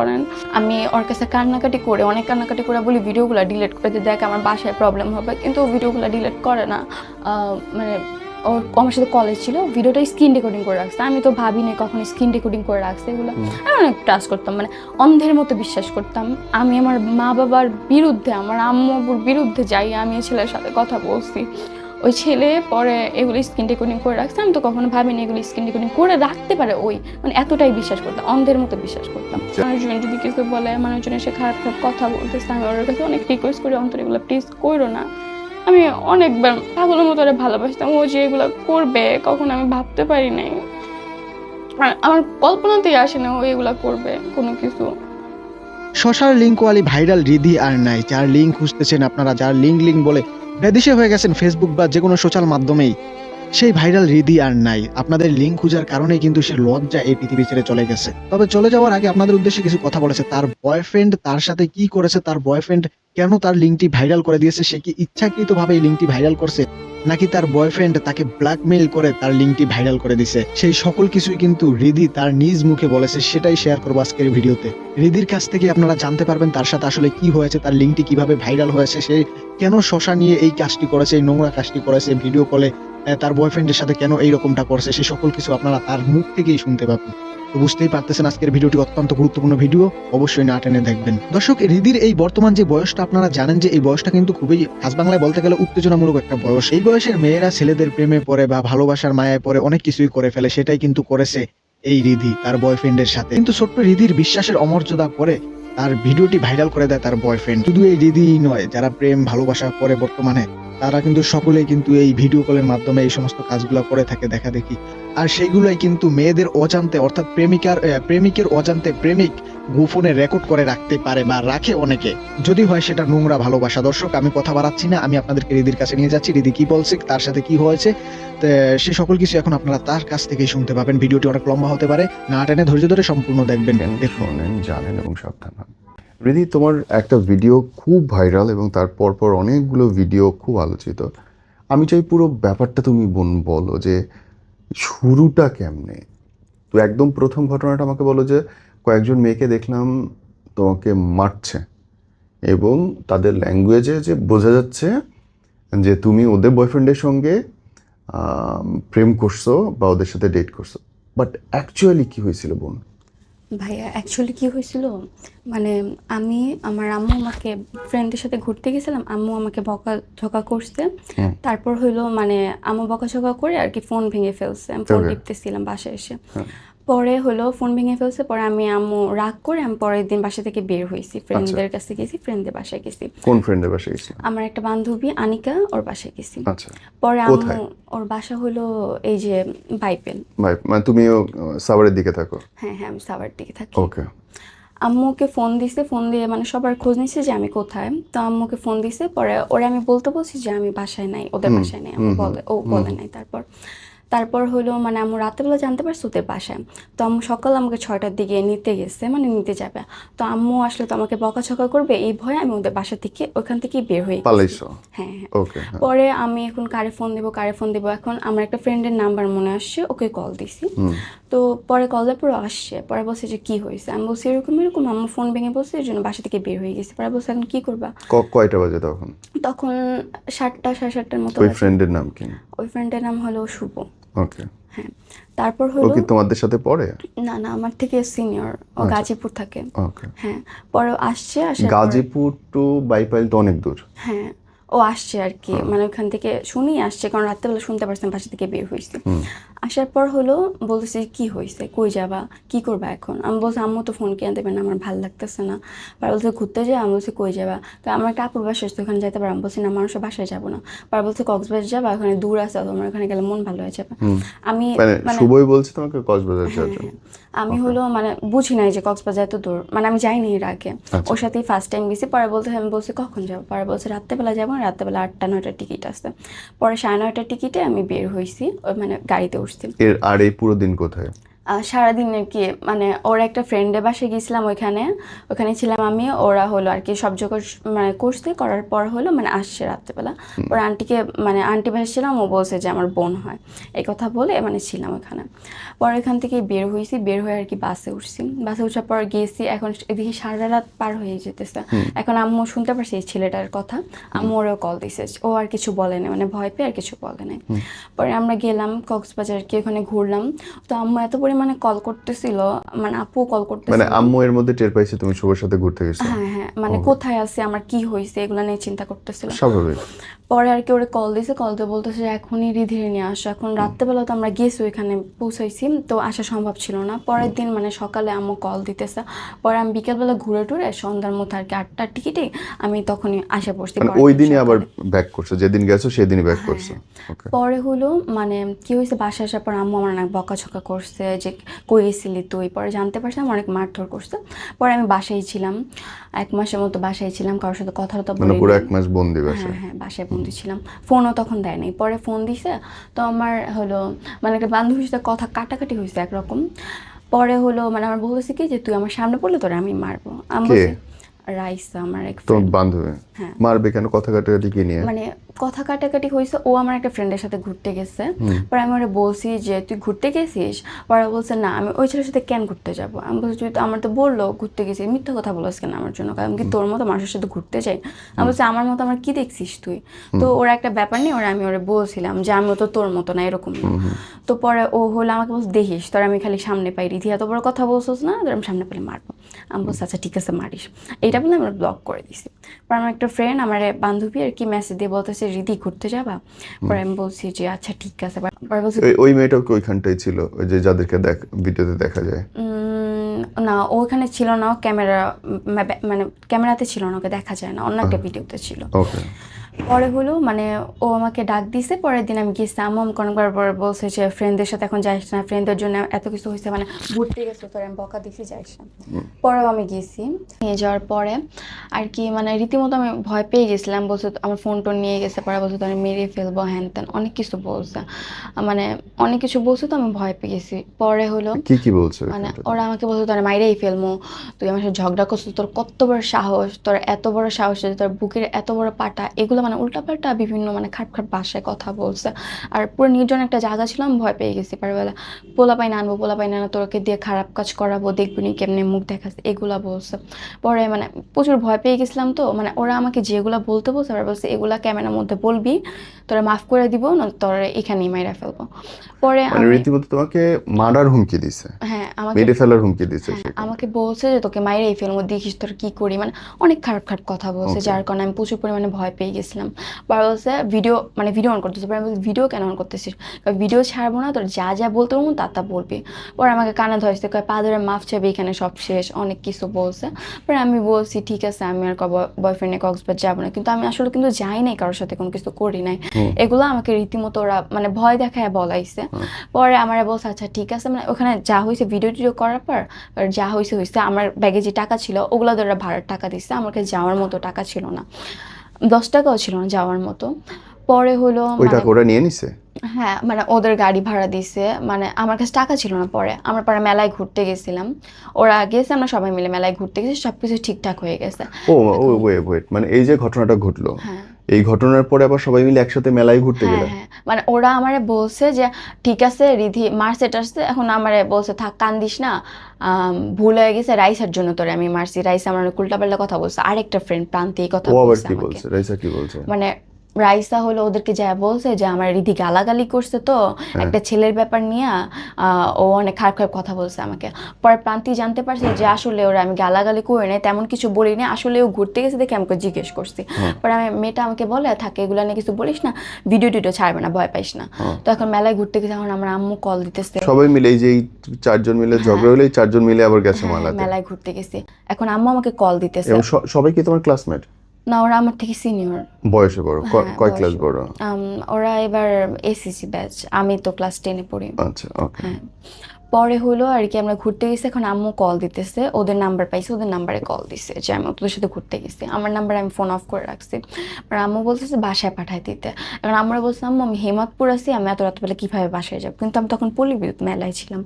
করেন। আমি ওর কাছে কান্নাকাটি করে অনেক কান্নাকাটি করে বলি ভিডিওগুলো ডিলিট করে দিয়ে দেখ আমার বাসায় প্রবলেম হবে। কিন্তু ভিডিওগুলো ডিলিট করে না। মানে ওর আমার সাথে কলেজ ছিল ভিডিওটা স্ক্রিন রেকর্ডিং করে রাখছে। আমি তো ভাবি নাই কখনো স্ক্রিন রেকর্ডিং করে রাখছে এগুলো। আমি অনেক ট্রাস্ট করতাম মানে অন্ধের মতো বিশ্বাস করতাম। আমি আমার মা বাবার বিরুদ্ধে আমার আম্মু আব্বুর বিরুদ্ধে যাই আমি ছেলের সাথে কথা বলছি। ওই ছেলে পরে এগুলো স্ক্রিন রেকর্ডিং করে রাখছে আমি তো কখনো ভাবিনি এগুলো স্ক্রিন রেকর্ডিং করে রাখতে পারে ওই। মানে এতটাই বিশ্বাস করতাম অন্ধের মতো বিশ্বাস করতাম। মানুষজন যদি কিছু বলে মানুষজন এসে খারাপ খারাপ কথা বলতেছে আমি ওর কাছে অনেক রিকোয়েস্ট করি অন্তর এগুলো প্লিজ করো না। আমি অনেকবার পাগলের মতো ওরে ভালোবাসতাম ও যে এগুলো করবে কখনো আমি ভাবতে পারি নাই। আর আমার কল্পনাতেই আসে না ও এগুলা করবে কোনো কিছু। শশার লিঙ্কওয়ালি ভাইরাল রিধি আর নাই। যার লিঙ্ক খুঁজতেছেন আপনারা, যার লিঙ্ক লিঙ্ক বলে বেদিশে হয়ে গেছেন ফেসবুক বা যে কোনো সোশ্যাল মাধ্যমেই। সেই ভাইরাল রিধি আর নাই। আপনাদের লিঙ্ক খোঁজার কারণেই কিন্তু সে লজ্জা এই পৃথিবী ছেড়ে চলে গেছে। তবে চলে যাওয়ার আগে আপনাদের উদ্দেশ্যে কিছু কথা বলেছে। তার বয়ফ্রেন্ড তার সাথে কি করেছে, তার বয়ফ্রেন্ড কেন তার লিঙ্কটি ভাইরাল করে দিয়েছে, সে কি ইচ্ছাকৃতভাবে এই লিঙ্কটি ভাইরাল করছে, নাকি তার বয়ফ্রেন্ড তাকে ব্ল্যাকমেইল করে তার লিঙ্কটি ভাইরাল করে দিছে। সেই সকল কিছুই কিন্তু রিধি তার নিজ মুখে বলেছে, সেটাই শেয়ার করব আজকের ভিডিওতে। রিধির কাছ থেকে আপনারা জানতে পারবেন তার সাথে আসলে কি হয়েছে, তার লিঙ্কটি কীভাবে ভাইরাল হয়েছে, সে কেন শশা নিয়ে এই কাজটি করেছে, এই নোংরা কাজটি করেছে ভিডিও কলে তার বয়ফ্রেন্ডের সাথে কেন এই রকমটা করছে, সে সকল কিছু আপনারা তার মুখ থেকেই শুনতে পাবেন। তো বুঝতেই পারতেছেন আজকের ভিডিওটি অত্যন্ত গুরুত্বপূর্ণ ভিডিও, অবশ্যই না টেনে দেখবেন। দর্শক রিদির এই বর্তমান যে বয়সটা, আপনারা জানেন যে এই বয়সটা কিন্তু খুবই হাস বাংলায় বলতে গেলে উত্তেজনামূলক একটা বয়স। এই বয়সের মেয়েরা ছেলেদের প্রেমে পড়ে বা ভালোবাসার মায়ায় পড়ে অনেক কিছুই করে ফেলে, সেটাই কিন্তু করেছে এই রিধি, তার বয়ফ্রেন্ডের সাথে। কিন্তু ছোট্ট রিধির বিশ্বাসের অমর্যাদা করে তার ভিডিওটি ভাইরাল করে দেয় তার বয়ফ্রেন্ড শুধু এই রিধি নয়, যারা প্রেম, ভালোবাসা করে বর্তমানে তারা কিন্তু সকলেই কিন্তু এই ভিডিও কলের মাধ্যমে এই সমস্ত কাজগুলো করে থাকে দেখা দেখি আর সেইগুলোই কিন্তু মেয়েদের অজান্তে, অর্থাৎ প্রেমিকার প্রেমিকের অজান্তে প্রেমিক গোপনে রেকর্ড করে রাখতে পারে বা রাখে অনেকে। যদি হয় সেটা নোংরা ভালোবাসা। দর্শক, আমি কথা বাড়াচ্ছি না, আমি আপনাদেরকে রিদির কাছে নিয়ে যাচ্ছি। রিদি কি বলছে, তার সাথে কি হয়েছে সে সকল কিছু এখন আপনারা তার কাছ থেকেই শুনতে পাবেন। ভিডিওটি অনেক লম্বা হতে পারে, না টেনে ধৈর্য ধরে সম্পূর্ণ দেখবেন। দেখুন। জানেন এবং সাবধান রিদি তোমার একটা ভিডিও খুব ভাইরাল এবং তার পরপর অনেকগুলো ভিডিও খুব আলোচিত। আমি চাই পুরো ব্যাপারটা তুমি বোন, বলো যে শুরুটা কেমনে? তো একদম প্রথম ঘটনাটা আমাকে বলো যে কয়েকজন মেয়েকে দেখলাম তোমাকে মারছে এবং তাদের ল্যাঙ্গুয়েজে যে বোঝা যাচ্ছে যে তুমি ওদের বয়ফ্রেন্ডের সঙ্গে প্রেম করছ বা ওদের সাথে ডেট করছ। বাট অ্যাকচুয়ালি কী হয়েছিল বোন? ভাইয়া অ্যাকচুয়ালি কি হয়েছিল? মানে আমি আমার আম্মু আমাকে ফ্রেন্ডের সাথে ঘুরতে গেছিলাম। আম্মু আমাকে বকা ঝকা করছে। তারপর হইল মানে আম্মু বকা ঝকা করে আর কি ফোন ভেঙে ফেলছে। আমি ফোন. টিপতেছিলাম বাসায় এসে। হ্যাঁ। পরে হলো ফোন ভেঙে ফেলছে পরে আমি আম্মু রাগ করে আমি পরের দিন বাসা থেকে বের হয়েছি। আচ্ছা। ফ্রেন্ডদের কাছে গেছি ফ্রেন্ডদের বাসায় গেছি। কোন ফ্রেন্ডের বাসায় গেছিল আমার একটা বান্ধবী আনিকা ওর বাসায় গেছি। আচ্ছা। পরে আম্মু ওর বাসা হলো এই যে বাইপেল। মানে তুমিও সাভারের দিকে থাকো? হ্যাঁ হ্যাঁ আমি সাভার দিকে থাকি। ওকে। আম্মুকে ফোন দিছে ফোন দিয়ে মানে সবার খোঁজ নিছে যে আমি কোথায়। তো আম্মুকে ফোন দিছে পরে ওরে আমি বলতে বলছি যে আমি বাসায় নাই ওদের বাসায় নাই হুম, বলে ও বলে। নাই তারপর। তারপর হলো মানে আম্মু রাতেবেলা জানতে পারছে ওদের বাসায়। তো আম্মু সকাল আমাকে ছয়টার দিকে নিতে গেছে মানে নিতে যাবে। তো আম্মু আসলে তো আমাকে বকাছকা করবে এই ভয়ে আমি ওদের বাসা থেকে ওখান থেকে বের হয়ে। পালাইছো? হ্যাঁ হ্যাঁ। পরে আমি এখন কারে ফোন দেবো কারে ফোন দেবো। এখন আমার একটা ফ্রেন্ডের নাম্বার মনে আসছে ওকে কল দিছি। তো পরে কল দেওয়ার পরে আসছে পরে বলছে যে কি হয়েছে? আমি বলছি এরকম এরকম আম্মু ফোন ভেঙে বলছে এই জন্য বাসা থেকে বের হয়ে গেছে। পরে বলছে এখন কি করবা? কয়টা বাজে তখন? তখন সাতটা সাড়ে সাতটার মতো ওই ফ্রেন্ডের নাম কি? ওই ফ্রেন্ডের নাম হলো শুভ। ওকে হ্যাঁ। তারপর ও কি তোমাদের সাথে পড়ে? না না আমার থেকে সিনিয়র ও আচ্ছা। গাজীপুর থাকে। ওকে হ্যাঁ পরে আসছে আসে গাজীপুর টু বাইপাইল তো অনেক দূর। হ্যাঁ ও আসছে আর কি। মানে ওখান থেকে শুনেই আসছে কারণ রাত্রেবেলা শুনতে পারছেন বাসা থেকে বের হয়েছে। আসার পর হলো বলতেছে কি হয়েছে কই যাবা? কি করবা এখন? আমি বলছি আম্মু তো ফোন কিনে দেবে না আমার ভালো লাগতেছে না। পর বলছে ঘুরতে যাই আমি বলছি কই যাবা? তো আমার একটা আপুর বাসা আছে ওখানে যেতে পারো আমি বলছি না মানুষের বাসায় যাব না। পর বলছে কক্সবাজার যাবা? ওখানে দূর আছে তোমার ওখানে গেলে মন ভালো হয়ে যাবে। আমি মানে মানে শুভই বলছে তোমাকে কক্সবাজার যাওয়ার জন্য। আমি হলো মানে বুঝি নাই যে কক্সবাজার এত দূর। মানে আমি যাইনি এর আগে। আচ্ছা। ওর সাথেই ফার্স্ট টাইম গেছি। পরে বলতে আমি বলছি কখন যাব? পরে বলছে রাত্রেবেলা যাব রাত্রেবেলা আটটা নয়টার টিকিট আছে। পরে সাড়ে নয়টার টিকিটে আমি বের হয়েছি মানে গাড়িতে উঠছি। এর আর এই পুরো দিন কোথায়? সারাদিন আর কি মানে ওর একটা ফ্রেন্ডের বাসায় গেছিলাম ওইখানে। ওখানে ছিলাম আমি ওরা হলো আর কি সব জোগাড় মানে করছে করার পর হলো মানে আসছে রাত্রেবেলা। ওর আন্টিকে মানে আন্টি ভাসছিলাম ও বলছে যে আমার বোন হয়। এই কথা বলে মানে ছিলাম ওখানে। পরে এখান থেকে বের হয়েছি বের হয়ে আর কি বাসে উঠছি। বাসে উঠার পর গিয়েছি এখন এদিকে সারা রাত পার হয়ে যেতেছে। এখন আম্মু শুনতে পারছি এই ছেলেটার কথা। আম্মু ওরও কল দিছে ও আর কিছু বলে না মানে ভয় পেয়ে আর কিছু বলে নাই। পরে আমরা গেলাম কক্সবাজার কি ওখানে ঘুরলাম। তো আম্মু এত পরিমাণে কল করতেছিল মানে আপু কল করতেছিল। মানে আম্মু এর মধ্যে টের পাইছে তুমি শুভর সাথে ঘুরতে গেছো? হ্যাঁ হ্যাঁ মানে কোথায় আছে আমার কি হয়েছে এগুলা নিয়ে চিন্তা করতেছিল। স্বাভাবিক। পরে আর কি ওরে কল দিয়েছে কল দিয়ে বলতেছে এখনই রিধিরে নিয়ে আসো। এখন রাত্রেবেলা তো আমরা গেছি ওইখানে পৌঁছাইছি তো আসা সম্ভব ছিল না। পরের দিন মানে সকালে আম্মু কল দিতেছে। পরে আমি বিকেলবেলা ঘুরে টুরে সন্ধ্যার মধ্যে আর কি আটটার টিকিটে আমি তখনই আসা পড়ছি মানে ওই দিনই আবার ব্যাক করছ? যেদিন গেছো সেদিনই ব্যাক হ্যাঁ, করছ? পরে হলো মানে কি হয়েছে বাসায় আসার পর আম্মু আমার অনেক বকাঝকা করছে যে কই গেছিলি তুই? পরে জানতে পারছি পারছিলাম অনেক মারধর করছে। পরে আমি বাসায় ছিলাম এক মাসের মতো বাসায় ছিলাম কারোর সাথে কথা তো মানে পুরো এক মাস বন্দি হ্যাঁ বাসায়? হ্যাঁ বাসায় বন্দি ছিলাম ফোনও তখন দেয় নাই। পরে ফোন দিছে তো আমার হলো মানে একটা বান্ধবীর সাথে কথা কাটাকাটি হয়েছে একরকম। পরে হলো মানে আমার বলেছে কি যে তুই আমার সামনে পড়লে তোরা আমি মারবো। আমি রাইসা আমার এক তোর বান্ধবী? হ্যাঁ। মারবে কেন? কথা কাটাকাটি কি নিয়ে? মানে কথা কাটাকাটি হয়েছে ও আমার একটা ফ্রেন্ডের সাথে ঘুরতে গেছে। পরে আমি ওরা বলছি যে তুই ঘুরতে গেছিস? পরে বলছে না আমি ওই ছেলের সাথে কেন ঘুরতে যাব? আমি বলছি তুই তো আমার তো বলল ঘুরতে গেছিস। মিথ্যা কথা বলছ কেন আমার জন্য? কারণ কি তোর মতো মানুষের সাথে ঘুরতে যাই? আমি বলছি আমার মতো আমার কি দেখছিস তুই? তো ওরা একটা ব্যাপার নেই ওরা আমি ওরা বলছিলাম যে আমিও তো তোর মতো না এরকম তো পরে ও হলো আমাকে বলছে দেখিস তোর আমি খালি সামনে পাই রিধি এত বড় কথা বলছিস না? তোর আমি সামনে পেলে মারবো। আমি বলছি আচ্ছা ঠিক আছে মারিস। এটা বলে আমরা ব্লক করে দিছি। পর আমার একটা ফ্রেন্ড আমার বান্ধবী আর কি মেসেজ দিয়ে বলতেছে রিদি ঘুরতে যাবা? পরে আমি বলছি যে আচ্ছা ঠিক আছে। পরে বলছি ওই- মেয়েটাও কি ওইখানটাই ছিল? ওই যে যাদেরকে দেখ ভিডিওতে দেখা যায়? উম, না ওখানে ছিল না ক্যামেরা মানে ক্যামেরাতে ছিল না ওকে দেখা যায় না অন্য একটা ভিডিওতে ছিল। ওকে পরে হলো মানে ও আমাকে ডাক দিছে পরের দিন আমি গেছি। আম্মু আমাকে অনেকবার পরে বলছে যে ফ্রেন্ডদের সাথে এখন যাইস না ফ্রেন্ডদের জন্য এত কিছু হয়েছে মানে ঘুরতে গেছো তোর আমি বকা দিছি যাইস না। পরেও আমি গেছি। নিয়ে যাওয়ার পরে আর কি মানে রীতিমতো আমি ভয় পেয়ে গেছিলাম বলছে আমার ফোন টোন নিয়ে গেছে পরে বলছে তো আমি মেরে ফেলব হ্যান ত্যান অনেক কিছু বলছে। মানে অনেক কিছু বলছে তো আমি ভয় পেয়ে গেছি। পরে হলো কি কি বলছো মানে ওরা আমাকে বলতো তোর মাইরেই ফেলব তুই আমার সাথে ঝগড়া করছ তোর কত বড় সাহস তোর এত বড় সাহস তোর বুকের এত বড় পাটা এগুলো মানে উল্টাপাল্টা বিভিন্ন মানে খাট খাট ভাষায় কথা বলছে। আর পুরো নির্জন একটা জায়গা ছিল আমি ভয় পেয়ে গেছি পারবেলা। পোলা পাইনা আনব পোলা পাই না আনব, তোরকে দিয়ে খারাপ কাজ করাবো দেখবি নি কেমনে মুখ দেখাচ্ছে এগুলা বলছে। পরে মানে প্রচুর ভয় পেয়ে গেছিলাম তো মানে ওরা আমাকে যেগুলা বলতে বলছে ওরা বলছে এগুলা ক্যামেরার মধ্যে বলবি তোরা মাফ করে দিব না তোর এখানেই মাইরা ফেলব। পরে মানে রীতিমতো তোমাকে মারার হুমকি দিছে? হ্যাঁ আমাকে মেরে ফেলার হুমকি দিছে হ্যাঁ, আমাকে বলছে যে তোকে মাইরে এই ফেলব দেখিস তোর কি করি। মানে অনেক খারাপ খারাপ কথা বলছে যার কারণে আমি প্রচুর পরিমাণে ভয় পেয়ে গেছিলাম পরে বলছে ভিডিও মানে ভিডিও অন করতেছে। আমি বলছি ভিডিও কেন অন করতেছিস? ভিডিও ছাড়বো না তোর যা যা বলতে পারব তা তা বলবি। পরে আমাকে কানে ধরেছে কয় পা ধরে মাফ চাবি এখানে সব শেষ। অনেক কিছু বলছে। পরে আমি বলছি ঠিক আছে আমি আর বয়ফ্রেন্ডে কক্সবাজার যাব না। কিন্তু আমি আসলে কিন্তু যাই নাই কারোর সাথে কোনো কিছু করি নাই। এগুলো আমাকে রীতিমতো ওরা মানে ভয় দেখায় বলাইছে। পরে আমার বলছে আচ্ছা ঠিক আছে। মানে ওখানে যা হয়েছে ভিডিও টিডিও করার পর যা হয়েছে হয়েছে আমার ব্যাগে যে টাকা ছিল ওগুলো ধরে ভাড়ার টাকা দিচ্ছে আমার কাছে যাওয়ার মতো টাকা ছিল না। দশ টাকাও ছিল না যাওয়ার মতো। পরে হলো ওই মানে ওরা নিয়ে নিছে? হ্যাঁ মানে ওদের গাড়ি ভাড়া দিছে। মানে আমার কাছে টাকা ছিল না পরে। আমরা পরে মেলায় ঘুরতে গেছিলাম। ওরা গেছে আমরা সবাই মিলে মেলায় ঘুরতে গেছি সবকিছু ঠিকঠাক হয়ে গেছে। ও ওয়েট মানে এই যে ঘটনাটা ঘটলো হ্যাঁ। এই ঘটনার পরে আবার সবাই মিলে একসাথে মেলায় ঘুরতে গেল হ্যাঁ। মানে ওরা আমারে বলছে যে ঠিক আছে রিধি মার্সেট আসছে এখন আমারে বলছে থাক কান্দিস না। ভুল হয়ে গেছে রাইসার জন্য তোরে আমি মারছি। রাইস আমার উল্টা পাল্টা কথা বলছে। আরেকটা ফ্রেন্ড প্রান্তি কথা বলছে কি বলছে? রাইসা কি বলছে? মানে রাইসা হলো ওদেরকে যা বলছে যে আমার রিধি গালাগালি করছে তো হ্যাঁ। একটা ছেলের ব্যাপার নিয়ে ও অনেক খারাপ খারাপ কথা বলছে আমাকে। পরে প্রান্তি জানতে পারছে যে আসলে ওরা আমি গালাগালি করে নাই তেমন কিছু বলি না আসলে ও ঘুরতে গেছে দেখে আমাকে জিজ্ঞেস করছি। হ্যাঁ। পরে আমি মেয়েটা আমাকে বলে থাকে এগুলো নিয়ে কিছু বলিস না ভিডিও টিডিও ছাড়বে না ভয় পাইস না। হ্যাঁ। তো এখন মেলায় ঘুরতে গেছে এখন আমার আম্মু কল দিতেছে। সবাই মিলে এই যে চারজন মিলে ঝগড়া হলে চারজন মিলে আবার গেছে হ্যাঁ, মেলায় ঘুরতে গেছি। এখন আম্মু আমাকে কল দিতেছে। সবাই কি তোমার ক্লাসমেট না ওরা আমার থেকে সিনিয়র বয়সে বড়? হ্যাঁ, কয় ক্লাস বড়? ওরা এবার এসিসি ব্যাচ আমি তো ক্লাস টেনে পড়ি। আচ্ছা ওকে হ্যাঁ। পরে হলো আর কি আমরা ঘুরতে গেছি এখন আম্মু কল দিতেছে ওদের নাম্বার পাইছে ওদের নাম্বারে কল দিছে যে আমি তোদের সাথে ঘুরতে গেছি। আমার নাম্বারে আমি ফোন অফ করে রাখছি। আর আম্মু বলতেছে বাসায় পাঠাই দিতে। এখন আমরা বলছিলাম আম্মু আমি হেমাতপুর আছি আমি এত রাতবেলা কীভাবে বাসায় যাব? কিন্তু আমি তখন পল্লী বিদ্যুৎ মেলায় ছিলাম।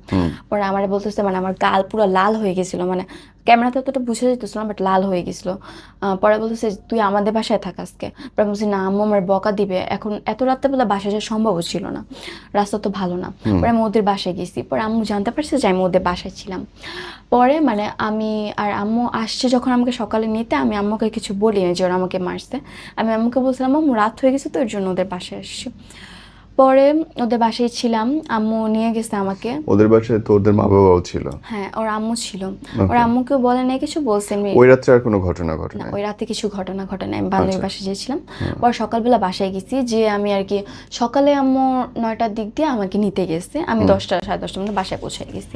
পরে আমার বলতেছে মানে আমার গাল পুরো লাল হয়ে গেছিল মানে ক্যামেরাতে অতটা বুঝে যেতেছিল না বাট লাল হয়ে গেছিল। পরে বলতেছে তুই আমাদের বাসায় থাক আজকে। পরে বলছি না আম্মু আমার বকা দিবে। এখন এত রাত্রেবেলা বাসায় যাওয়া সম্ভব ছিল না। রাস্তা তো ভালো না। পরে আমি ওদের বাসায় গেছি। পরে আম্মু জানতে পারছে যে আমি ওদের বাসায় ছিলাম। পরে মানে আমি আর আম্মু আসছে যখন আমাকে সকালে নিতে, আমি আম্মুকে কিছু বলি যে ওরা আমাকে মারছে। আমি আম্মুকে বলছিলাম, আম্মু, রাত হয়ে গেছে তো ওর জন্য ওদের বাসায় আসছি। পরে ওদের বাসায় ছিলাম আম্মু নিয়ে গেছে আমাকে। ওদের বাসায় তো ওদের মা বাবাও ছিল। হ্যাঁ ওর আম্মু ছিল। ওর আম্মুকেও বলে নাই কিছু বলছে ওই রাত্রে আর কোনো ঘটনা ঘটে না ওই রাতে কিছু ঘটনা ঘটে নাই আমি বান্ধবীর আচ্ছা। বাসায় গিয়েছিলাম। পর সকালবেলা বাসায় গেছি যে আমি আর কি সকালে আম্মু নয়টার দিক দিয়ে আমাকে নিতে গেছে। আমি দশটা সাড়ে দশটার মধ্যে বাসায় পৌঁছে গেছি।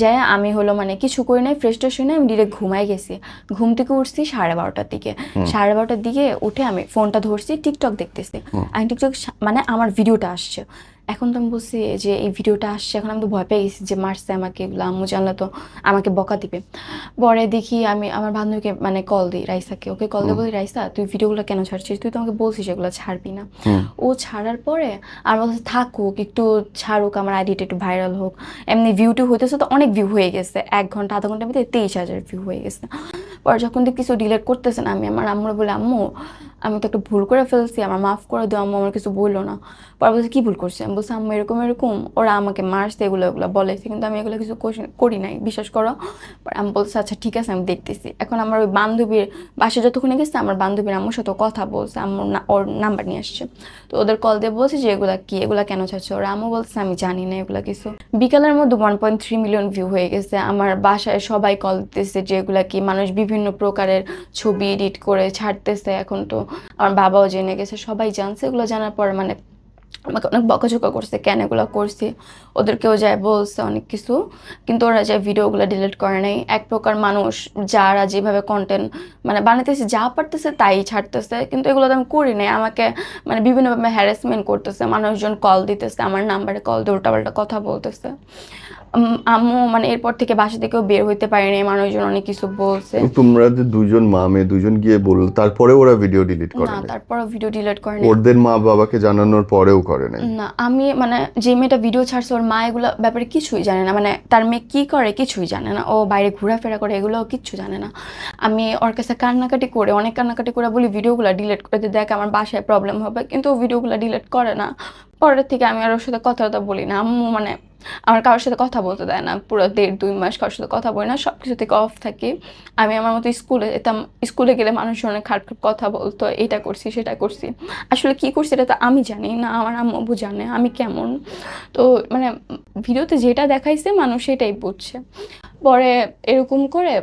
যাই আমি হলো মানে কিছু করি নাই ফ্রেশ ট্রেশ হই নাই আমি ডিরেক্ট ঘুমাই গেছি। ঘুম থেকে উঠছি সাড়ে বারোটার দিকে। সাড়ে বারোটার দিকে উঠে আমি ফোনটা ধরছি টিকটক দেখতেছি। আমি টিকটক মানে আমার ভিডিওটা আসছে। এখন তো আমি বলছি যে এই ভিডিওটা আসছে এখন আমি তো ভয় পেয়ে গেছি যে মারছে আমাকে এগুলো আম্মু জানলে তো আমাকে বকা দিবে। পরে দেখি আমি আমার বান্ধবীকে মানে কল দিই রাইসাকে। ওকে কল দিয়ে বলি রাইসা তুই ভিডিওগুলো কেন ছাড়ছিস? তুই তো আমাকে বলছিস এগুলো ছাড়বি না। ও ছাড়ার পরে আর বলছে থাকুক একটু ছাড়ুক আমার আইডিটা একটু ভাইরাল হোক। এমনি ভিউটি হইতেছে তো অনেক ভিউ হয়ে গেছে। এক ঘণ্টা আধা ঘণ্টার মধ্যে তেইশ হাজার ভিউ হয়ে গেছে। পরে যখন দেখি কিছু ডিলেট করতেছে না, আমি আমার আম্মুর বলে, আম্মু, আমি তো একটা ভুল করে ফেলছি, আমার মাফ করে দিও, আম্মু আমার কিছু বলল না। পরে বলছে, কি ভুল করছি? আমি বলছি, আম্মু, এরকম এরকম, ওরা আমাকে মারছে, এগুলো এগুলো বলেছে, কিন্তু আমি এগুলো কিছু করি নাই, বিশ্বাস করো। পরে আমি বলছি আচ্ছা ঠিক আছে, আমি দেখতেছি। এখন আমার ওই বান্ধবীর বাসে যতক্ষণে গেছে, আমার বান্ধবীর আম্মুর সাথে কথা বলছে, আম্মুর না, ওর নাম্বার নিয়ে আসছে। তো ওদের কল দিয়ে বলছে যে, এগুলা কি, এগুলা কেন ছাড়ছে? ওরা আম্মু বলছে, আমি জানি না এগুলা কিছু। বিকালের মধ্যে one point three million view হয়ে গেছে, আমার বাসায় সবাই কল দিতেছে যে, এগুলা কি মানুষ বিভিন্ন প্রকারের ছবি এডিট করে ছাড়তেছে এখন তো। আমার বাবাও জেনে গেছে, সবাই জানছে, এগুলো জানার পর মানে আমাকে অনেক বকাঝকা করছে, কেন এগুলো করছি, ওদেরকেও যায় বলছে অনেক কিছু, কিন্তু ওরা যায় ভিডিওগুলো ডিলিট করে নাই। এক প্রকার মানুষ যারা যেভাবে কন্টেন্ট মানে বানাতেছে যা পারতেছে তাই ছাড়তেছে, কিন্তু এগুলো তো আমি করি নাই। আমাকে মানে বিভিন্নভাবে হ্যারাসমেন্ট করতেছে, মানুষজন কল দিতেছে, আমার নাম্বারে কল দিয়ে উল্টাপাল্টা কথা বলতেছে। আম্মু মানে এরপর থেকে বাসা থেকেও বের হইতে পারিনি মানুষজন অনেক কিছু বলছে। তোমরা যে দুজন মা মেয়ে দুজন গিয়ে বলল তারপরে ওরা ভিডিও ডিলিট করে না নাই? তারপরও ভিডিও ডিলিট করে নাই। ওদের মা বাবাকে জানানোর পরেও করে না না আমি মানে যে মেয়েটা ভিডিও ছাড়ছে ওর মা এগুলো ব্যাপারে কিছুই জানে না। মানে তার মেয়ে কি করে কিছুই জানে না। ও বাইরে ঘোরাফেরা করে এগুলোও কিচ্ছু জানে না। আমি ওর কাছে কান্নাকাটি করে অনেক কান্নাকাটি করে বলি ভিডিওগুলো ডিলিট করে দেখ আমার বাসায় প্রবলেম হবে। কিন্তু ও ভিডিওগুলো ডিলিট করে না। পরের থেকে আমি আর ওর সাথে কথা কথা বলি না। আম্মু মানে আমার কারোর সাথে কথা বলতে দেয় না, পুরো দেড় দুই মাস কারোর সাথে কথা বলি না সব কিছু থেকে অফ থাকি। আমি আমার মতো স্কুলে যেতাম, স্কুলে গেলে মানুষ অনেক খারাপ খারাপ কথা বলতো এটা করছি, সেটা করছি। আসলে কি করছি এটা তো আমি জানি না, আমার আম্মু জানে, আমি কেমন? তো মানে ভিডিওতে যেটা দেখাইছে মানুষ সেটাই বুঝছে। পরে এরকম করে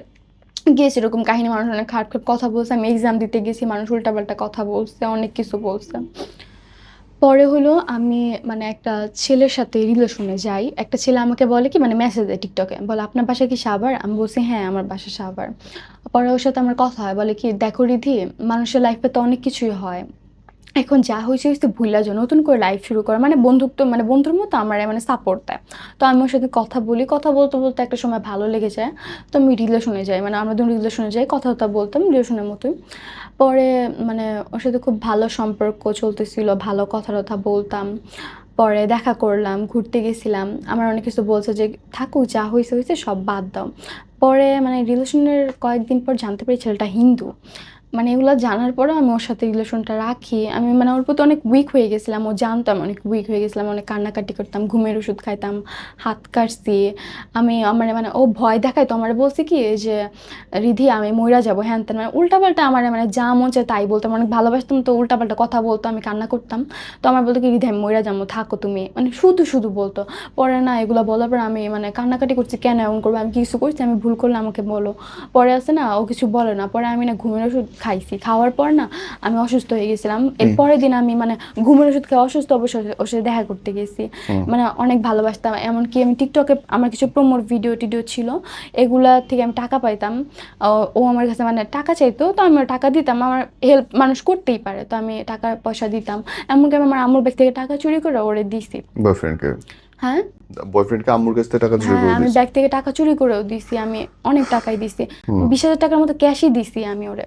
গিয়েছে এরকম কাহিনী, মানুষ অনেক খারাপ খারাপ কথা বলছে, আমি এক্সাম দিতে গেছি, মানুষ উল্টাপাল্টা কথা বলছে, অনেক কিছু বলছে। পরে হলো আমি মানে একটা ছেলের সাথে রিলেশনে যাই। একটা ছেলে আমাকে বলে কি মানে মেসেজ দেয় টিকটকে বলে, আপনার বাসা কি সাবার আমি বলছি হ্যাঁ আমার বাসা সাবার পরে ওর সাথে আমার কথা হয়, বলে কি, দেখো রিধি, মানুষের লাইফে তো অনেক কিছুই হয়। এখন যা হয়েছে হয়েছে ভুলার জন্য নতুন করে লাইফ শুরু করে। মানে বন্ধুত্ব মানে বন্ধুর মতো আমার মানে সাপোর্ট দেয়। তো আমি ওর সাথে কথা বলি, কথা বলতে বলতে একটা সময় ভালো লেগে যায়, তো আমি রিলেশনে যাই। মানে আমরা দুজন রিলেশনে যাই, কথা কথা বলতাম রিলেশনের মতোই। পরে মানে ওর সাথে খুব ভালো সম্পর্ক চলতেছিল, ভালো কথা টথা বলতাম। পরে দেখা করলাম, ঘুরতে গেছিলাম। আমার অনেক কিছু বলছে যে, থাকুক, যা হয়েছে হয়েছে, সব বাদ দাও। পরে মানে রিলেশনের কয়েকদিন পর জানতে পারি ছেলেটা হিন্দু। মানে এগুলো জানার পরে আমি ওর সাথে রিলেশনটা রাখি। আমি মানে ওর প্রতি অনেক উইক হয়ে গেছিলাম, ও জানতাম অনেক উইক হয়ে গেছিলাম, অনেক কান্নাকাটি করতাম, ঘুমের ওষুধ খাইতাম, হাত কাটছি। আমি, আমার মানে ও ভয় দেখাইতো, আমার বলছি কি যে, রিধি, আমি মইরা যাব, হ্যান ত্যান। মানে উল্টাপাল্টা আমার মানে যা মন চায় তাই বলতাম, অনেক ভালোবাসতাম তো উল্টাপাল্টা কথা বলতো, আমি কান্না করতাম। তো আমার বলতো কি, রিধি, আমি মইরা যাব, থাকো তুমি। মানে শুধু শুধু বলতো। পরে না, এগুলো বলার পর আমি মানে কান্নাকাটি করছি, কেন এমন করব? আমি কিছু করছি, আমি ভুল করলে আমাকে বলো। পরে আছে না, ও কিছু বলে না। পরে আমি না ঘুমের ওষুধ খাইছি। খাওয়ার পর না আমি অসুস্থ হয়ে গেছিলাম। এর পরের দিন আমি মানে ঘুমের ওষুধ খেয়ে অসুস্থ অবশ্যই ওর সাথে দেখা করতে গেছি। মানে অনেক ভালোবাসতাম। এমনকি আমি টিকটকে আমার কিছু প্রোমোর ভিডিও টিডিও ছিল। এগুলা থেকে আমি টাকা পাইতাম। ও- আমার কাছে মানে টাকা চাইতো তো আমি টাকা দিতাম। আমার হেল্প মানুষ করতেই পারে তো আমি টাকা পয়সা দিতাম। এমনকি আমি আমার আম্মুর ব্যাগ থেকে টাকা চুরি করে ওরে দিছি। বয়ফ্রেন্ডকে হ্যাঁ? বয়ফ্রেন্ডকে আম্মুর কাছ থেকে টাকা চুরি হ্যাঁ করে আমি ব্যাগ থেকে টাকা চুরি করেও দিছি আমি অনেক টাকাই দিছি। বিশ হাজার টাকার মতো ক্যাশই দিছি আমি ওরে।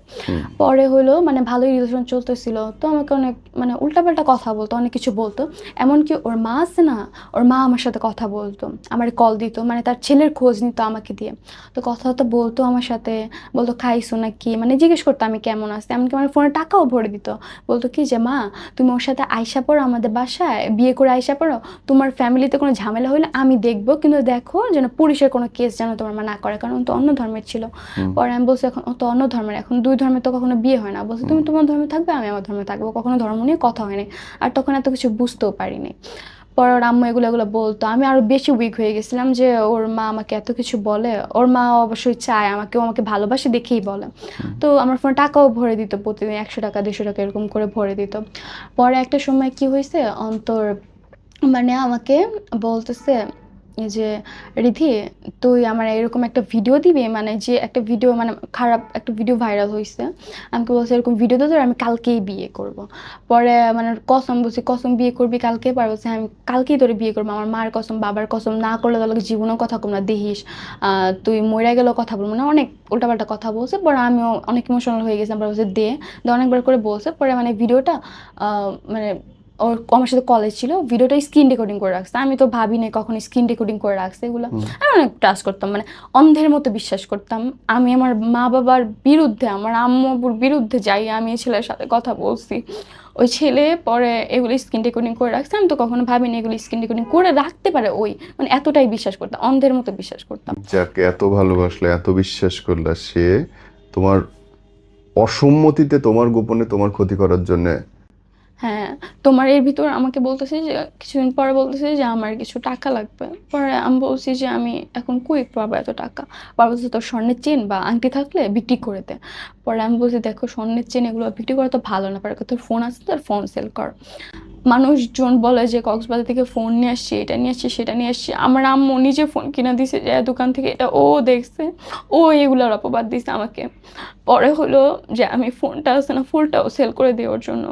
পরে হলো মানে ভালোই রিলেশন চলতেছিল তো আমাকে অনেক মানে উল্টাপাল্টা কথা বলতো অনেক কিছু বলতো। এমনকি ওর মা আছে না ওর মা আমার সাথে কথা বলতো আমার কল দিত মানে তার ছেলের খোঁজ নিত আমাকে দিয়ে। তো কথা তো বলতো আমার সাথে বলতো খাইছো নাকি? মানে জিজ্ঞেস করতো আমি কেমন আছি এমনকি আমার ফোনে টাকাও ভরে দিত। বলতো কি যে মা তুমি ওর সাথে আইসা পড়ো আমাদের বাসায় বিয়ে করে আইসা পড়ো তোমার ফ্যামিলিতে কোনো ঝামেলা হলে আমি দেখব কিন্তু দেখো যেন পুলিশের কোনো কেস যেন তোমার মা না করে কারণ তো অন্য ধর্মের ছিল। পরে আমি বলছি এখন তো অন্য ধর্মের এখন দুই ধর্মে তো কখনো বিয়ে হয় না। বলছে তুমি তোমার ধর্মে থাকবে আমি আমার ধর্মে থাকব। কখনো ধর্ম নিয়ে কথা হয়নি আর তখন এত কিছু বুঝতেও পারিনি। পরে ওর আম্মু এগুলো এগুলো বলতো। আমি আরও বেশি উইক হয়ে গেছিলাম যে ওর মা আমাকে এত কিছু বলে। ওর মা অবশ্যই চায় আমাকে ও আমাকে ভালোবাসে দেখেই বলে। তো আমার ফোনে টাকাও ভরে দিত প্রতিদিন একশো টাকা দেড়শো টাকা এরকম করে ভরে দিত। পরে একটা সময় কি হয়েছে অন্তর মানে আমাকে বলতেছে যে, রিধি, তুই আমার এরকম একটা ভিডিও দিবি? মানে যে একটা ভিডিও মানে খারাপ একটা ভিডিও ভাইরাল হয়েছে আমাকে বলছে, এরকম ভিডিও তো আমি কালকেই বিয়ে করব। পরে মানে কসম বলছি, কসম বিয়ে করবি কালকে? পার বলছে আমি কালকেই তোরে বিয়ে করব। আমার মার কসম, বাবার কসম, না করলে তোর লগে জীবনেও কথা কম না, দেখিস। তুই মরে গেলেও কথা বলব না। অনেক উল্টাপাল্টা কথা বলছে, পরে আমিও অনেক ইমোশনাল হয়ে গেছিলাম। পরে বলছে, দে। অনেকবার করে বলছে। পরে মানে ভিডিওটা মানে ওর আমার সাথে কলেজ ছিল ভিডিওটা স্ক্রিন রেকর্ডিং করে রাখছে। আমি তো ভাবি নাই কখন স্ক্রিন রেকর্ডিং করে রাখছে এগুলো। আমি অনেক ট্রাস্ট করতাম মানে অন্ধের মতো বিশ্বাস করতাম। আমি আমার মা বাবার বিরুদ্ধে আমার আম্মু আব্বুর বিরুদ্ধে যাই আমি এই ছেলের সাথে কথা বলছি। ওই ছেলে পরে এগুলো স্ক্রিন রেকর্ডিং করে রাখছে। আমি তো কখনো ভাবিনি এগুলো স্ক্রিন রেকর্ডিং করে রাখতে পারে ওই। মানে এতটাই বিশ্বাস করতাম অন্ধের মতো বিশ্বাস করতাম। যাকে এত ভালোবাসলে এত বিশ্বাস করলে সে। তোমার অসম্মতিতে তোমার গোপনে তোমার ক্ষতি করার জন্য হ্যাঁ তোমার এর ভিতর আমাকে বলতেছে যে, কিছুদিন পরে বলতেছে যে, আমার কিছু টাকা লাগবে। পরে আমি বলছি যে, আমি এখন কুইক পাবো এত টাকা। বাবা বলছে তোর স্বর্ণের চেন বা আংটি থাকলে বিক্রি করে দে। পরে আমি বলছি, দেখো, স্বর্ণের চেন এগুলো বিক্রি করা তো ভালো না পারে তোর ফোন আছে, তোর ফোন সেল কর। মানুষজন বলে যে কক্সবাজার থেকে ফোন নিয়ে আসছি, এটা নিয়ে আসছি, সেটা নিয়ে আসছি। আমার আম্মু নিজে ফোন কিনা দিছে, যে দোকান থেকে এটা ও দেখছে, ও এগুলোর অপবাদ দিছে আমাকে। পরে হলো যে আমি ফোনটা আছে না ফুলটাও সেল করে দেওয়ার জন্য।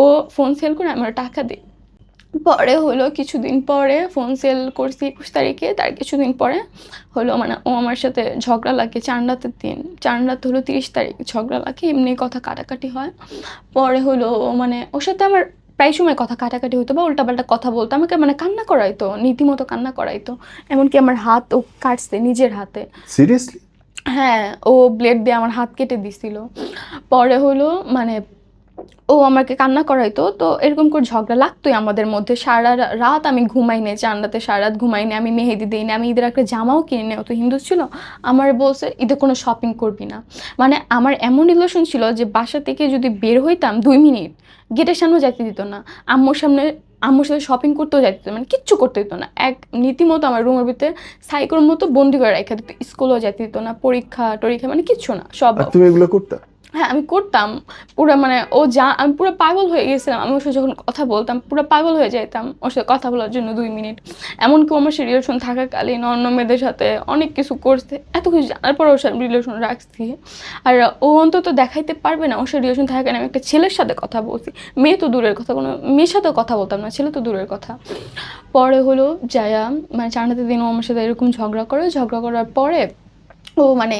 ও ফোন সেল করে আমার টাকা দিই পরে হলো কিছুদিন পরে ফোন সেল করছি একুশ তারিখে, তার কিছুদিন পরে হলো মানে ও আমার সাথে ঝগড়া লাগে চার রাতের দিন। চার রাত হলো তিরিশ তারিখ, ঝগড়া লাগে, এমনি কথা কাটাকাটি হয়। পরে হলো মানে ওর সাথে আমার প্রায় সময় কথা কাটাকাটি হতো বা উল্টাপাল্টা কথা বলতো আমাকে মানে কান্না করাইতো নীতিমতো কান্না করাইতো। এমনকি আমার হাত ও কাটছে নিজের হাতে। সিরিয়াসলি হ্যাঁ ও ব্লেড দিয়ে আমার হাত কেটে দিছিল। পরে হলো মানে ও আমাকে কান্না করাইতো তো এরকম করে ঝগড়া লাগতোই আমাদের মধ্যে। সারা রাত আমি ঘুমাই নেই চান্দাতে সারা রাত ঘুমাই নেই আমি মেহেদি দিই না আমি ঈদের একটা জামাও কিনে নেই ও তো হিন্দু ছিল। আমার বলছে ঈদে কোনো শপিং করবি না। মানে আমার এমন রিলেশন ছিল যে বাসা থেকে যদি বের হইতাম দুই মিনিট গেটের সামনেও যাইতে দিত না। আম্মুর সামনে, আম্মুর সাথে শপিং করতেও যাইতে দিত মানে কিচ্ছু করতে দিত না। এক নীতিমতো আমার রুমের ভিতরে সাইকেল মতো বন্দি করে রেখে দিত স্কুলেও যাইতে দিত না পরীক্ষা টরীক্ষা মানে কিচ্ছু না, সব তুমি এগুলো করতে? হ্যাঁ আমি করতাম। পুরো মানে ও যা, আমি পুরো পাগল হয়ে গেছিলাম। আমি ওর সাথে যখন কথা বলতাম, পুরো পাগল হয়ে যাইতাম ওর সাথে কথা বলার জন্য দুই মিনিট। এমনকি আমার সাথে রিলেশন থাকাকালীন অন্য মেয়েদের সাথে অনেক কিছু করছে। এত কিছু জানার পর ওর সাথে রিলেশন রাখছি। আর ও অন্তত দেখাইতে পারবে না, ওর সাথে রিলেশন থাকাকালীন আমি একটা ছেলের সাথে কথা বলছি। মেয়ে তো দূরের কথা, কোনো মেয়ের সাথেও কথা বলতাম না, ছেলে তো দূরের কথা। পরে হলো যায়া মানে চারটাতে দিন ও আমার সাথে এরকম ঝগড়া করে। ঝগড়া করার পরে ও মানে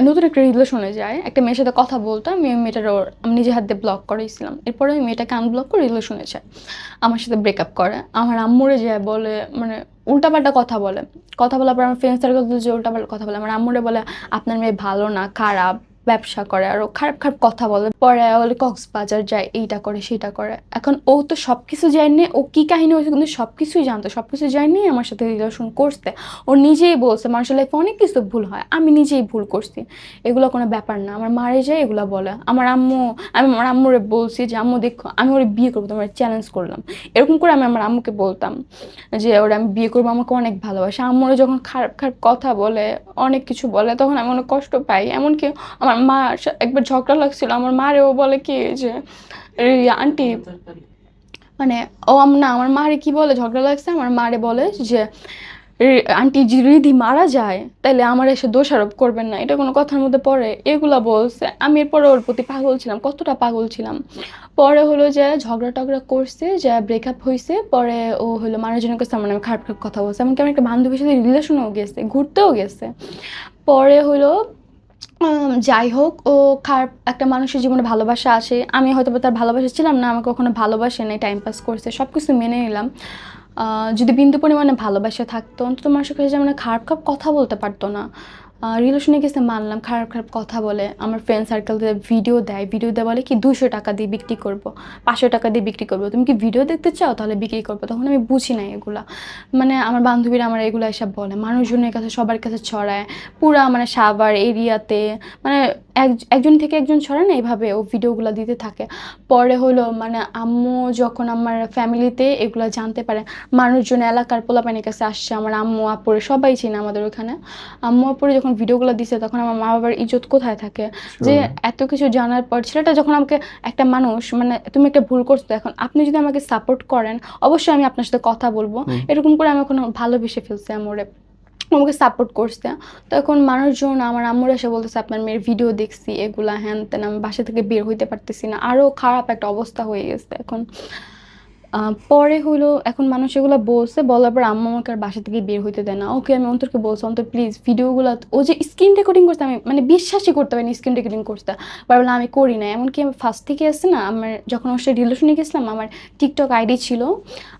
নতুন একটা রিলেশনে যায়। একটা মেয়ের সাথে কথা বলতো আমি ওই মেয়েটার ওর, আমি নিজে হাত ব্লক করেছিলাম এরপরে ওই মেয়েটাকে আনব্লক করে রিলেশনে যায়। আমার সাথে ব্রেকআপ করে। আমার আম্মুরে যায় বলে মানে উল্টাপাল্টা কথা বলে। কথা বলার পর আমার ফ্রেন্ড সার্কেল যে উল্টাপাল্টা কথা বলে, আমার আম্মুরে বলে, আপনার মেয়ে ভালো না, খারাপ। ব্যবসা করে আরও খারাপ খারাপ কথা বলে। পরে বলে, কক্সবাজার যায় এইটা করে সেইটা করে। এখন ও তো সব কিছু জানে, ও কী কাহিনী হয়েছে কিন্তু সব কিছুই জানতো সব কিছু জানি আমার সাথে রিলেশন করতে ও নিজেই বলছে, মানুষের লাইফে অনেক কিছু ভুল হয়, আমি নিজেই ভুল করছি। এগুলো কোনো ব্যাপার না, আমার মারে যায়, এগুলো বলে। আমার আম্মু, আমি আমার আম্মুরে বলছি যে, আম্মু দেখো, আমি ওরে বিয়ে করব, তোমার চ্যালেঞ্জ করলাম। এরকম করে আমি আমার আম্মুকে বলতাম যে, ওরা আমি বিয়ে করব, আমাকে অনেক ভালোবাসে। আম্মুরে যখন খারাপ খারাপ কথা বলে, অনেক কিছু বলে, তখন আমি অনেক কষ্ট পাই। এমনকি আমার মা একবার ঝগড়া লাগছিল, আমার মারেও বলে কি যে আন্টি মানে ও আম- না, আমার মারে কি বলে, ঝগড়া লাগছে, আমার মারে বলে যে আন্টি রিধি মারা যায় তাহলে আমার এসে দোষারোপ করবেন না। এটা কোনো কথার মধ্যে পড়ে, এগুলা বলছে। আমি এরপরে ওর প্রতি পাগল ছিলাম, কতটা পাগল ছিলাম। পরে হলো যে, ঝগড়া টগড়া করছে, যে ব্রেকআপ হয়েছে পরে ও হলো মানুষজনের কাছে আমার খারাপ খারাপ কথা বলছে। এমনকি আমার একটা বান্ধবীর সাথে রিলেশনও গেছে, ঘুরতেও গেছে। পরে হলো যাই হোক, ও খারাপ একটা মানুষের জীবনে ভালোবাসা আসে আমি হয়তো তার ভালোবাসা ছিলাম না আমাকে কখনো ভালোবাসে নাই টাইম পাস করছে সব কিছু মেনে নিলাম। যদি বিন্দু পরিমাণে ভালোবাসা থাকতো, অন্তত মানুষের কাছে যেমন খারাপ খারাপ কথা বলতে পারতো না। রিলেশনে গেছে মানলাম, খারাপ খারাপ কথা বলে। আমার ফ্রেন্ড সার্কেল দিয়ে ভিডিও দেয় ভিডিও দেয় বলে কি দুশো টাকা দিয়ে বিক্রি করব, পাঁচশো টাকা দিয়ে বিক্রি করব। তুমি কি ভিডিও দেখতে চাও? তাহলে বিক্রি করব। তখন আমি বুঝি না এগুলা। মানে আমার বান্ধবীরা আমার এগুলো এসব বলে। মানুষজনের কাছে, সবার কাছে ছড়ায়। পুরা মানে সাভার এরিয়াতে মানে একজন থেকে একজন ছড়ায় না এইভাবে ও ভিডিওগুলো দিতে থাকে। পরে হলো মানে আম্মু যখন আমার ফ্যামিলিতে এগুলো জানতে পারে মানুষজন এলাকার পোলাপানির কাছে আসছে আমার আম্মু আপুরে সবাই চিনে আমাদের ওখানে। আম্মু আপুরে যখন ভিডিওগুলো দিছে তখন আমার মা বাবার ইজ্জত কোথায় থাকে? যে এত কিছু জানার পর ছেলেটা যখন আমাকে একটা মানুষ মানে তুমি একটা ভুল করছ এখন আপনি যদি আমাকে সাপোর্ট করেন অবশ্যই আমি আপনার সাথে কথা বলব। এরকম করে আমি এখন ভালোবেসে ফেলছি আমরে আমাকে সাপোর্ট করছে। তো এখন মানুষজন, আমার আম্মুর এসে বলতেছে, আপনার মেয়ের ভিডিও দেখছি, এগুলা হ্যান তেন আমি বাসা থেকে বের হইতে পারতেছি না। আরও খারাপ একটা অবস্থা হয়ে গেছে এখন। পরে হলো এখন মানুষ এগুলো বলছে, বলার পর আম্মা আমাকে আর বাসা থেকে বের হইতে দেয় না। ওকে আমি অন্তরকে বলছি, অন্তর প্লিজ ভিডিওগুলো ও যে স্ক্রিন রেকর্ডিং করতে আমি মানে বিশ্বাসই করতে পারিনি স্ক্রিন রেকর্ডিং করতে। বলে আমি করি না এমনকি আমি ফার্স্ট থেকে আসছে না, আমার যখন ওর সাথে রিলেশনে গেছিলাম, আমার টিকটক আইডি ছিল,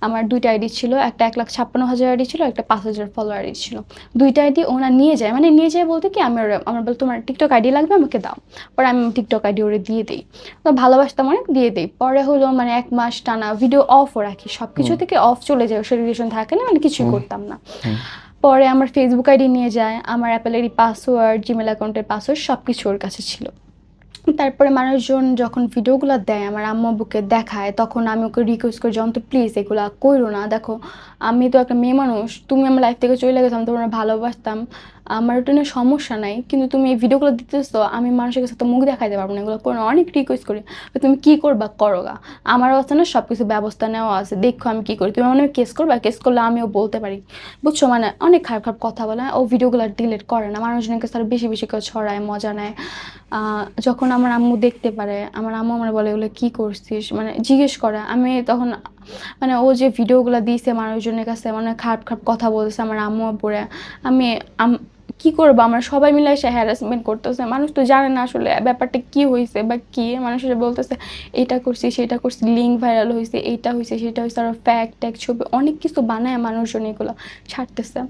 আমার দুইটা আইডি ছিল, একটা এক লাখ ছাপ্পান্ন হাজার আইডি ছিল, একটা পাঁচ হাজার ফলোয়ার আইডি ছিল। দুইটা আইডি ওরা নিয়ে যায় মানে নিয়ে যায় বলতে কি আমার আমার বলে, তোমার টিকটক আইডি লাগবে, আমাকে দাও। পরে আমি টিকটক আইডি ওরে দিয়ে দিই। তো ভালোবাসতাম অনেক, দিয়ে দিই। পরে হলো মানে এক মাস টানা ভিডিও অফও রাখি। সব কিছু থেকে অফ চলে যায় ওর রিলেশন থাকে না মানে কিছুই করতাম না। পরে আমার ফেসবুক আইডি নিয়ে যায় আমার অ্যাপেলেরই পাসওয়ার্ড জিমেল অ্যাকাউন্টের পাসওয়ার্ড সব কিছু ওর কাছে ছিল। তারপরে মানুষজন যখন ভিডিওগুলো দেয় আমার আম্মু বুকে দেখায় তখন আমি ওকে রিকোয়েস্ট করি যে অন্ত প্লিজ এগুলো কইরো না। দেখো আমি তো একটা মেয়ে মানুষ তুমি আমার লাইফ থেকে চলে গেছো আমি তোমার ভালোবাসতাম। আমার ওটা নিয়ে সমস্যা নাই। কিন্তু তুমি এই ভিডিওগুলো দিতেছো, আমি মানুষের কাছে তো মুখ দেখাইতে পারব না। এগুলো কোনো অনেক রিকোয়েস্ট করি। তুমি কী করবা করো গা। আমার অবস্থা না সব কিছু ব্যবস্থা নেওয়া আছে। দেখো আমি কী করি। তুমি আমার কেস করবা? কেস করলে আমিও বলতে পারি। বুঝছ? মানে অনেক খারাপ খারাপ কথা বলে। ও ভিডিওগুলো ডিলিট করে না। মানুষজনের কাছে আরও বেশি বেশি করে ছড়ায়, মজা নেয়। যখন আমার আম্মু দেখতে পারে, আমার আম্মু আমার বলে, এগুলো কী করছিস? মানে জিজ্ঞেস করে। আমি তখন মানে ও যে ভিডিওগুলো দিয়েছে মানুষজনের কাছে মানে খারাপ খারাপ কথা বলছে আমার আম্মু পড়ে আম- কি করব? আমার সবাই মিলে এসে হ্যারাসমেন্ট করতেছে। মানুষ তো জানে না আসলে ব্যাপারটা কি হয়েছে বা কি। মানুষ বলতেছে এটা করছি সেটা করছি লিঙ্ক ভাইরাল হয়েছে এইটা হয়েছে সেটা হয়েছে আরও ফ্যাক ট্যাক ছবি, অনেক কিছু বানায় মানুষজন এগুলো ছাড়তেছে।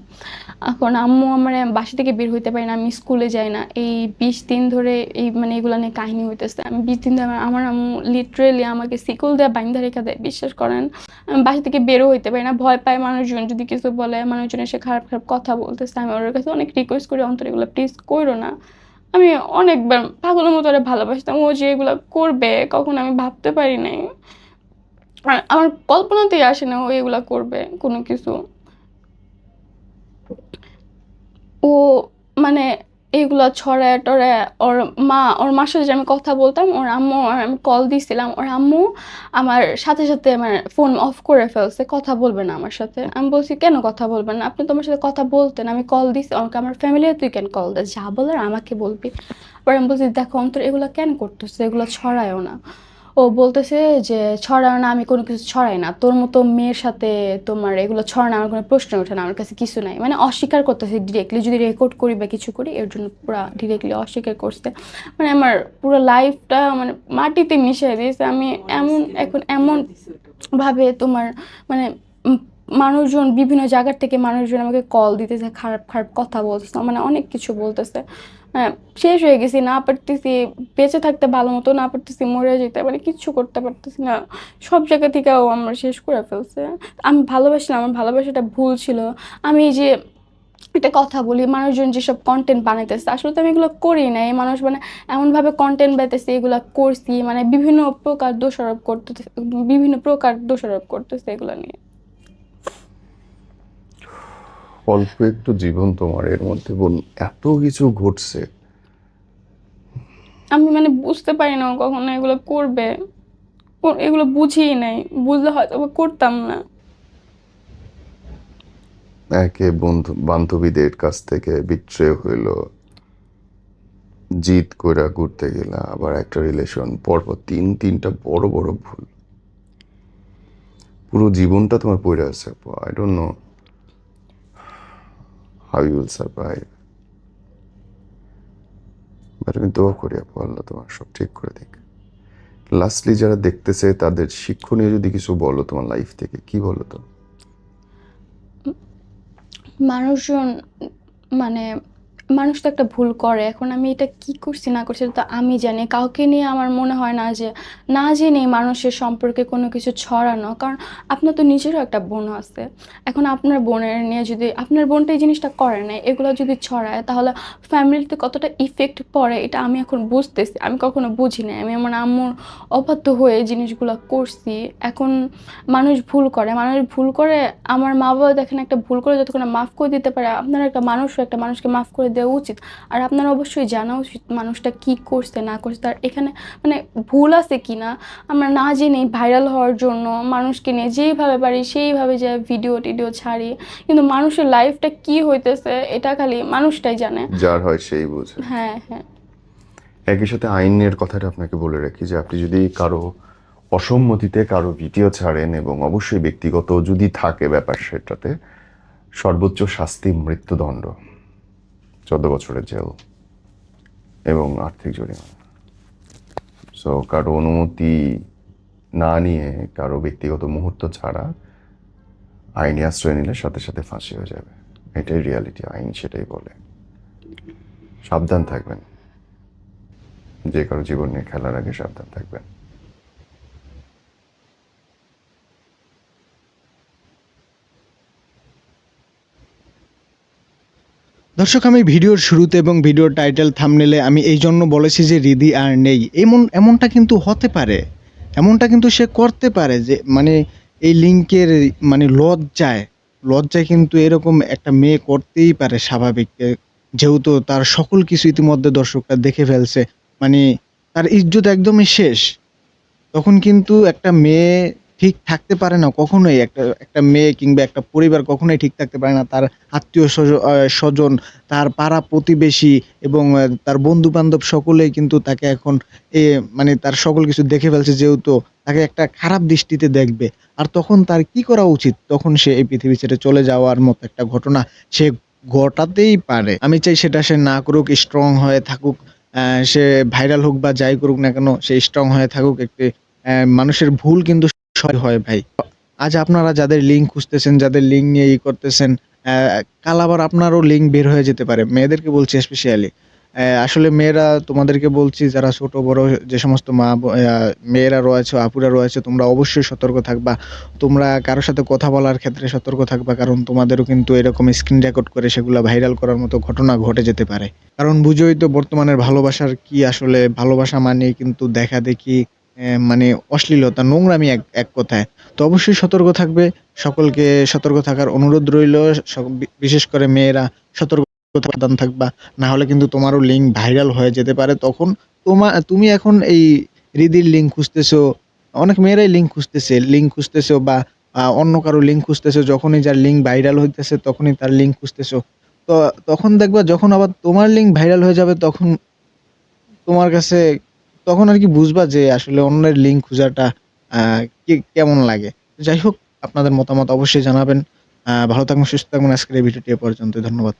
এখন আম্মু আমার বাসা থেকে বের হইতে পারি না, আমি স্কুলে যাই না। এই বিশ দিন ধরে এই মানে এগুলো নিয়ে কাহিনী হইতেছে। আমি বিশ দিন ধরে আমার- আম্মু লিটারেলি আমাকে সিকল দেওয়া বাইন্দা রেখা দেয়, বিশ্বাস করেন। আমি বাসা থেকে বেরো হইতে পারি না, ভয় পায় মানুষজন। যদি কিছু বলে, মানুষজন এসে খারাপ খারাপ কথা বলতেছে, আমি ওর কাছে অনেক রিকোয়েস্ট করি, অন্তর এগুলো প্লিজ করো না। আমি অনেকবার পাগলের মতো আরে ভালোবাসতাম, ও যে এগুলো করবে, কখন আমি ভাবতে পারি নাই। আর আমার কল্পনাতেই আসে না ও এগুলো করবে, কোনো কিছু। ও মানে এইগুলা ছড়ায় টড়ায় ওর মা, ওর মার সাথে যে আমি কথা বলতাম, ওর আম্মু আমি কল দিয়েছিলাম ওর আম্মু আমার সাথে সাথে আমার ফোন অফ করে ফেলছে, কথা বলবে না আমার সাথে। আমি বলছি, কেন কথা বলবেন না? আপনি তোমার সাথে কথা বলতেন, আমি কল দিছি, আমাকে আমার ফ্যামিলি তুই কেন কল দে যা বলার আমাকে বলবি। পরে আমি বলছি, দেখো অন্তর, এগুলো কেন করতেছে? এগুলো ছড়ায়ও না। ও বলতেছে যে ছড়ানো না, আমি কোনো কিছু ছড়াই না। তোর মতো মেয়ের সাথে তোমার এগুলো ছড়ানো আমার কোনো প্রশ্ন ওঠে না, আমার কাছে কিছু নাই। মানে অস্বীকার করতেছে ডিরেক্টলি যদি রেকর্ড করি বা কিছু করি, এর জন্য পুরো ডিরেক্টলি অস্বীকার করছে। মানে আমার পুরো লাইফটা মানে মাটিতে মিশিয়ে দিয়েছে। আমি এমন, এখন এমন ভাবে তোমার মানে মানুষজন বিভিন্ন জায়গার থেকে মানুষজন আমাকে কল দিতেছে, খারাপ খারাপ কথা বলতেছে মানে অনেক কিছু বলতেছে। হ্যাঁ শেষ হয়ে গেছি, না পারতেছি, বেঁচে থাকতে ভালো মতো, না পারতেছি মরে যেতে মানে কিচ্ছু করতে পারতেছি না। সব জায়গা থেকেও আমার শেষ করে ফেলছে। আমি ভালোবাসলাম, আমার ভালোবাসাটা ভুল ছিল। আমি যে একটা কথা বলি, মানুষজন যেসব কন্টেন্ট বানাইতেছে, আসলে তো আমি এগুলো করি না এই মানুষ মানে এমনভাবে কন্টেন্ট বানাইতেছে, এগুলো করছি মানে বিভিন্ন প্রকার দোষারোপ করতেছে, বিভিন্ন প্রকার দোষারোপ করতেছে এগুলো নিয়ে। অল্প একটু জীবন তোমার এর মধ্যে বোন এত কিছু ঘটছে। আমি মানে বুঝতে পারি না ও কখনো এগুলো করবে। ও- এগুলো বুঝিই নাই বুঝলে হয়তো বা করতাম না। একে বন্ধু বান্ধবীদের কাছ থেকে বিট্রে হইল। জিত কইরা ঘুরতে গেলা আবার একটা রিলেশন পরপর তিন তিনটা বড় বড় ভুল। পুরো জীবনটা তোমার পড়ে আছে I don't know how you will survive but আমি দোয়া করি আপু, আল্লাহ তোমার সব ঠিক করে দিক। লাস্টলি যারা দেখতেছে তাদের শিক্ষণীয় যদি কিছু বলো তোমার লাইফ থেকে, কি বলো তো? মানুষজন মানে মানুষ তো একটা ভুল করে, এখন আমি এটা কি করছি, না করছি তো আমি জানি। কাউকে নিয়ে আমার মনে হয় না যে, না জেনে মানুষের সম্পর্কে কোনো কিছু ছড়ানো, কারণ আপনার তো নিজেরও একটা বোন আছে। এখন আপনার বোনের নিয়ে যদি, আপনার বোনটা এই জিনিসটা করে না এগুলো যদি ছড়ায়, তাহলে ফ্যামিলিতে কতটা ইফেক্ট পড়ে, এটা আমি এখন বুঝতেছি। আমি কখনো বুঝি না আমি আমার আম্মুর অবাধ্য হয়ে জিনিসগুলো করছি। এখন মানুষ ভুল করে, মানুষ ভুল করে, আমার মা বাবা দেখেন একটা ভুল করে, যতক্ষণ মাফ করে দিতে পারে, আপনার একটা মানুষও একটা মানুষকে মাফ করে দেওয়া উচিত। আর আপনার অবশ্যই জানা উচিত মানুষটা কি করছে না করছে। তার এখানে মানে ভুল আছে কি না আমরা না জেনেই ভাইরাল হওয়ার জন্য মানুষকে নিয়ে যেইভাবে পারি সেইভাবে যে ভিডিও টিডিও ছাড়ি কিন্তু মানুষের লাইফটা কি হইতেছে এটা খালি মানুষটাই জানে। যার হয় সেই বুঝে। হ্যাঁ হ্যাঁ। একই সাথে আইনের কথাটা আপনাকে বলে রাখি যে আপনি যদি কারও অসম্মতিতে কারও ভিডিও ছাড়েন এবং অবশ্যই ব্যক্তিগত যদি থাকে ব্যাপার সেটাতে সর্বোচ্চ শাস্তি মৃত্যুদণ্ড। চোদ্দ বছরের জেল এবং আর্থিক জরিমানা। সো কারও অনুমতি না নিয়ে, কারও ব্যক্তিগত মুহূর্ত ছাড়া আইনি আশ্রয় নিলে সাথে সাথে ফাঁসি হয়ে যাবে। এটাই রিয়ালিটি আইন সেটাই বলে। সাবধান থাকবেন। যে কারও জীবন নিয়ে খেলার আগে সাবধান থাকবেন। দর্শক, আমি ভিডিওর শুরুতে এবং ভিডিওর টাইটেল থামনেলে আমি এই জন্য বলেছি যে রিদি আর নেই। এমন, এমনটা কিন্তু হতে পারে। এমনটা কিন্তু সে করতে পারে যে মানে এই লিঙ্কের মানে লজ্জায় লজ্জায় কিন্তু এরকম একটা মেয়ে করতেই পারে স্বাভাবিক। যেহেতু তার সকল কিছু ইতিমধ্যে দর্শকরা দেখে ফেলছে। মানে তার ইজ্জত একদমই শেষ। তখন কিন্তু একটা মেয়ে ঠিক থাকতে পারে না, কখনোই একটা একটা মেয়ে কিংবা একটা পরিবার কখনোই ঠিক থাকতে পারে না। তার আত্মীয় স্বজ- স্বজন, তার পাড়া প্রতিবেশী এবং তার বন্ধু বান্ধব সকলেই কিন্তু তাকে এখন এ মানে তার সকল কিছু দেখে ফেলছে যেহেতু তাকে একটা খারাপ দৃষ্টিতে দেখবে। আর তখন তার কি করা উচিত? তখন সে এই পৃথিবী ছেড়ে চলে যাওয়ার মতো একটা ঘটনা সে ঘটাতেই পারে। আমি চাই সেটা সে না করুক স্ট্রং হয়ে থাকুক সে ভাইরাল হোক বা যাই করুক না কেন, সে স্ট্রং হয়ে থাকুক। একটি মানুষের ভুল কিন্তু সবাই হয় ভাই। আজ আপনারা যাদের লিঙ্ক খুঁজতেছেন, যাদের লিঙ্ক নিয়ে ই করতেছেন কাল আবার আপনারও লিঙ্ক বের হয়ে যেতে পারে। মেয়েদেরকে বলছি স্পেশালি আসলে মেয়েরা, তোমাদেরকে বলছি, যারা ছোট, বড়, যে সমস্ত মা মেয়েরা রয়েছে, আপুরা রয়েছে, তোমরা অবশ্যই সতর্ক থাকবা। তোমরা কারোর সাথে কথা বলার ক্ষেত্রে সতর্ক থাকবা, কারণ তোমাদেরও কিন্তু এরকম স্ক্রিন রেকর্ড করে সেগুলো ভাইরাল করার মতো ঘটনা ঘটে যেতে পারে। কারণ বুঝোই তো বর্তমানের ভালোবাসার কি, আসলে ভালোবাসা মানে কিন্তু দেখা দেখি মানে অশ্লীলতা, নোংরামি এক এক কথায়। তো অবশ্যই সতর্ক থাকবে। সকলকে সতর্ক থাকার অনুরোধ রইল। বিশেষ করে মেয়েরা সতর্ক সাবধান থাকবা। না হলে কিন্তু তোমারও লিঙ্ক ভাইরাল হয়ে যেতে পারে। তখন তোমা, তুমি এখন এই রিদির লিঙ্ক খুঁজতেছো, অনেক মেয়েরাই লিঙ্ক খুঁজতেছে লিঙ্ক খুঁজতেছো বা অন্য কারও লিঙ্ক খুঁজতেছো, যখনই যার লিঙ্ক ভাইরাল হইতেছে, তখনই তার লিঙ্ক খুঁজতেছো। তো তখন দেখবা যখন আবার তোমার লিঙ্ক ভাইরাল হয়ে যাবে, তখন তোমার কাছে তখন আর কি বুঝবা যে আসলে অন্যের লিঙ্ক খোঁজাটা কেমন লাগে। যাই হোক, আপনাদের মতামত অবশ্যই জানাবেন। ভালো থাকবেন, সুস্থ থাকবেন। আজকের এই ভিডিওটি পর্যন্ত ধন্যবাদ।